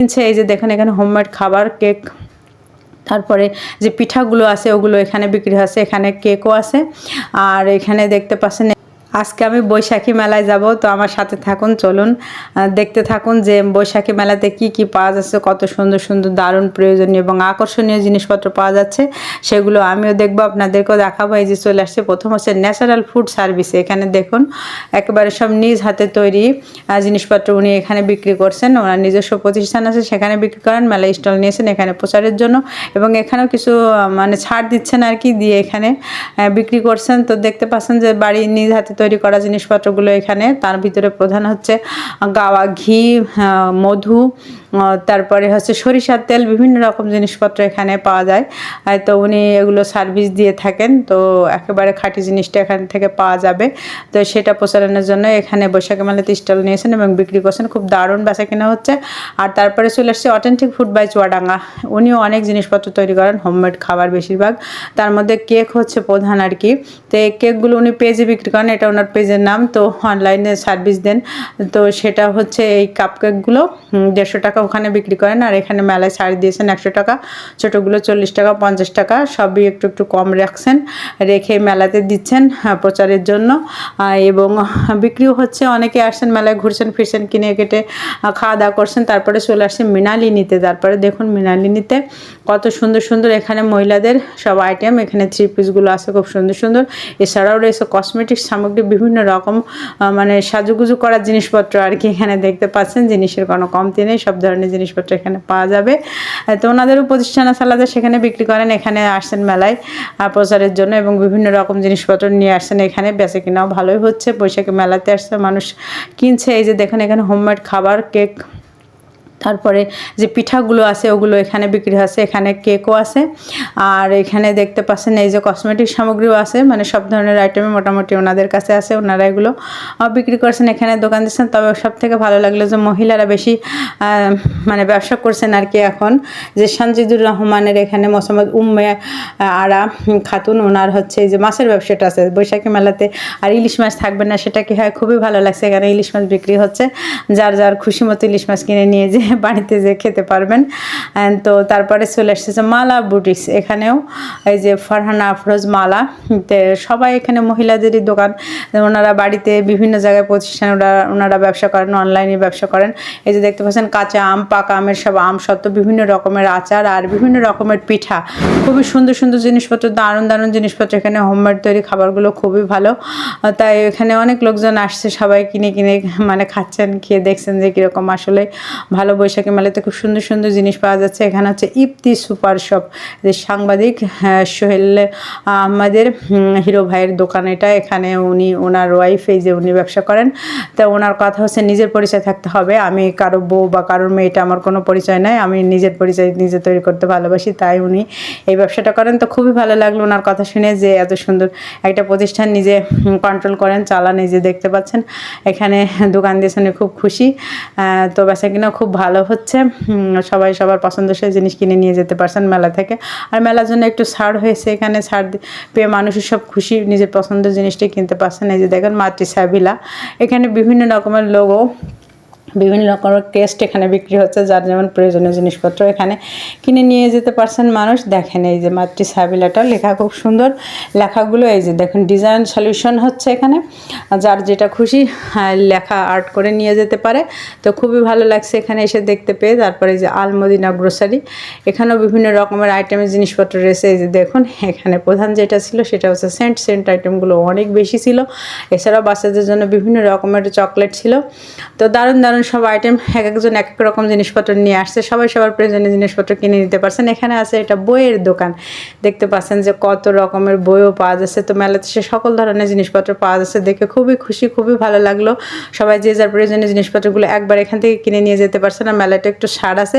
কিনছে, এই যে দেখেন এখানে হোমমেড খাবার কেক তারপরে যে পিঠাগুলো আছে, ওগুলো এখানে বিক্রি হচ্ছে, এখানে কেকও আছে। আর এখানে দেখতে পাচ্ছেন আজকে আমি বৈশাখী মেলায় যাব, তো আমার সাথে থাকুন, চলুন। দেখতে থাকুন যে বৈশাখী মেলাতে কি কি পাওয়া যাচ্ছে, কত সুন্দর সুন্দর দারুণ প্রয়োজনীয় এবং আকর্ষণীয় জিনিসপত্র পাওয়া যাচ্ছে, সেগুলো আমিও দেখব, আপনাদেরকেও দেখাবো। এই যে চলে আসছে, প্রথম হচ্ছে ন্যাচারাল ফুড সার্ভিস, এখানে দেখুন, একেবারে সব নিজ হাতে তৈরি জিনিসপত্র উনি এখানে বিক্রি করছেন। ওনার নিজস্ব প্রতিষ্ঠান আছে, সেখানে বিক্রি করেন, মেলা স্টল নিয়েছেন এখানে প্রচারের জন্য এবং এখানেও কিছু মানে ছাড় দিচ্ছেন আর কি, দিয়ে এখানে বিক্রি করছেন। তো দেখতে পাচ্ছেন যে বাড়ি নিজ হাতে তৈরি করা জিনিসপত্রগুলো এখানে। তার ভিতরে প্রধান হচ্ছে গাওয়া ঘি মধু তারপরে হচ্ছে সরিষার তেল, বিভিন্ন রকম জিনিসপত্র এখানে পাওয়া যায়। তো উনি এগুলো সার্ভিস দিয়ে থাকেন, তো একেবারে খাঁটি জিনিসটা এখান থেকে পাওয়া যাবে। তো সেটা প্রচারণের জন্য এখানে বৈশাখী মেলাতে স্টল নিয়েছেন এবং বিক্রি করছেন। খুব দারুণ বেচা কেনা হচ্ছে। আর তারপরে চলে আসছে অথেন্টিক ফুড বাই চুয়াডাঙ্গা উনিও অনেক জিনিসপত্র তৈরি করেন হোমমেড খাবার বেশিরভাগ। তার মধ্যে কেক হচ্ছে প্রধান আর কি। তো এই কেকগুলো উনি পেজে বিক্রি করেন, এটা ওনার পেজের নাম তো অনলাইনে সার্ভিস দেন। তো সেটা হচ্ছে এই কাপ কেকগুলো দেড়শো টাকা ওখানে বিক্রি করেন আর এখানে মেলায় ছাড় দিয়েছেন একশো টাকা ছোটোগুলো চল্লিশ টাকা পঞ্চাশ টাকা সবই একটু একটু কম রাখছেন রেখে মেলাতে দিচ্ছেন আহ, প্রচারের জন্য। এবং বিক্রিও হচ্ছে অনেকে আসছেন মেলায় ঘুরছেন ফিরছেন কিনে কেটে খাওয়া দাওয়া করছেন তারপরে চলে আসছে মৃণালিনীতে। তারপরে দেখুন মৃণালিনীতে কত সুন্দর সুন্দর এখানে মহিলাদের সব আইটেম এখানে থ্রি পিসগুলো আছে খুব সুন্দর সুন্দর। এছাড়াও রয়েছে কসমেটিক্স সামগ্রী বিভিন্ন রকম মানে সাজুগুজু করার জিনিসপত্র আর কি এখানে দেখতে পাচ্ছেন। জিনিসের কোনো কমতি নেই, সব ধরনের জিনিসপত্র এখানে পাওয়া যাবে। তো ওনাদেরও প্রতিষ্ঠান আলাদা সেখানে বিক্রি করেন, এখানে আসছেন মেলায় প্রচারের জন্য এবং বিভিন্ন রকম জিনিসপত্র নিয়ে আসছেন এখানে। বেচে কিনাও ভালোই হচ্ছে, বৈশাখী মেলাতে আসছে, মানুষ কিনছে। এই যে দেখেন, এখানে হোমমেড খাবার, কেক তারপরে যে পিঠাগুলো আছে, ওগুলো এখানে বিক্রি হচ্ছে, এখানে কেকও আছে। আর এখানে দেখতে পাচ্ছেন এই যে কসমেটিক সামগ্রীও আছে মানে সব ধরনের আইটেমে মোটামুটি ওনাদের কাছে আছে, ওনারা এগুলো বিক্রি করছেন, এখানে দোকান দিচ্ছেন। তবে সব থেকে ভালো লাগল যে মহিলারা বেশি মানে ব্যবসা করছেন আর কি এখন। যে সানজিদুর রহমানের এখানে মোসাম্মদ উম্মে আরা খাতুন, ওনার হচ্ছে এই যে মাছের ব্যবসাটা আছে, বৈশাখী মেলাতে। আর ইলিশ মাছ থাকবে না, সেটা কি হয়? খুবই ভালো লাগছে, এখানে ইলিশ মাছ বিক্রি হচ্ছে। যার যার খুশি মতো ইলিশ মাছ কিনে নিয়ে যে বাড়িতে যে খেতে পারবেন। তো তারপরে চলে এসেছে মালা বুটিক্স। এখানেও এই যে ফারহানা আফরোজ মালা। সবাই এখানে মহিলাদেরই দোকান। ওনারা বাড়িতে বিভিন্ন জায়গায় প্রতিষ্ঠান, ওরা, ওনারা ব্যবসা করেন, অনলাইনে ব্যবসা করেন। এই যে দেখতে পাচ্ছেন কাঁচা আম, পাকা আমের সব আম সত্ত্ব, বিভিন্ন রকমের আচার আর বিভিন্ন রকমের পিঠা। খুবই সুন্দর সুন্দর জিনিসপত্র, দারুণ দারুণ জিনিসপত্র। এখানে হোমমেড তৈরি খাবারগুলো খুবই ভালো। তাই এখানে অনেক লোকজন আসছে, সবাই কিনে কিনে মানে খাচ্ছেন, খেয়ে দেখছেন যে কীরকম আসলে ভালো বৈশাখী মেলাতে খুব সুন্দর সুন্দর জিনিস পাওয়া যাচ্ছে। এখানে হচ্ছে ইপ্তি সুপার শপ। যে সাংবাদিক হ্যাঁ, সোহেল আমাদের হিরো ভাইয়ের দোকান এটা। এখানে উনি ওনার ওয়াইফ এই যে উনি ব্যবসা করেন। তা ওনার কথা হচ্ছে নিজের পরিচয় থাকতে হবে। আমি কারও বউ বা কারোর মেয়ে এটা আমার কোনো পরিচয় নাই। আমি নিজের পরিচয় নিজে তৈরি করতে ভালোবাসি তাই উনি এই ব্যবসাটা করেন। তো খুবই ভালো লাগল ওনার কথা শুনে যে এত সুন্দর একটা প্রতিষ্ঠান নিজে কন্ট্রোল করেন চালান এই যে দেখতে পাচ্ছেন। এখানে দোকান দিয়েছেন খুব খুশি। তো বেচা কিনা খুব ভালো হচ্ছে। সবাই সবার পছন্দসই জিনিস কিনে নিয়ে যেতে পারছেন মেলা থেকে। আর মেলার জন্য একটু ছাড় হয়েছে এখানে, ছাড় পেয়ে মানুষের সব খুশি নিজের পছন্দের জিনিসটি কিনতে পারছেন। এই যে দেখেন মাতৃ সাবিলা এখানে বিভিন্ন রকমের লোগো বিভিন্ন রকমের টেস্ট এখানে বিক্রি হচ্ছে যার যেমন প্রয়োজনীয় জিনিসপত্র এখানে কিনে নিয়ে যেতে পারছেন মানুষ। দেখেন এই যে মাতৃ সাবিলাটা লেখা খুব সুন্দর। লেখাগুলো এই যে দেখুন ডিজাইন সলিউশন হচ্ছে এখানে। যার যেটা খুশি হ্যাঁ, লেখা আর্ট করে নিয়ে যেতে পারে। তো খুবই ভালো লাগছে এখানে এসে দেখতে পেয়ে। তারপরে এই যে আলমদিনা গ্রোসারি এখানেও বিভিন্ন রকমের আইটেমের জিনিসপত্র রয়েছে। এই যে দেখুন এখানে প্রধান যেটা ছিল সেটা হচ্ছে সেন্ট সেন্ট আইটেমগুলো অনেক বেশি ছিল। এছাড়াও বাচ্চাদের জন্য বিভিন্ন রকমের চকলেট ছিল। তো দারুণ দারুণ সব আইটেম এক একজন এক এক রকম জিনিসপত্র নিয়ে আসছে, সবাই সবার প্রয়োজনীয় জিনিসপত্র কিনে নিতে পারছেন। এখানে আছে এটা বইয়ের দোকান। দেখতে পাচ্ছেন যে কত রকমের বইও পাওয়া যাচ্ছে। তো মেলাতে সে সকল ধরনের জিনিসপত্র পাওয়া যাচ্ছে। দেখে খুবই খুশি, খুবই ভালো লাগল। সবাই যে যার প্রয়োজনীয় জিনিসপত্রগুলো একবার এখান থেকে কিনে নিয়ে যেতে পারছে না মেলাটা একটু সার আছে।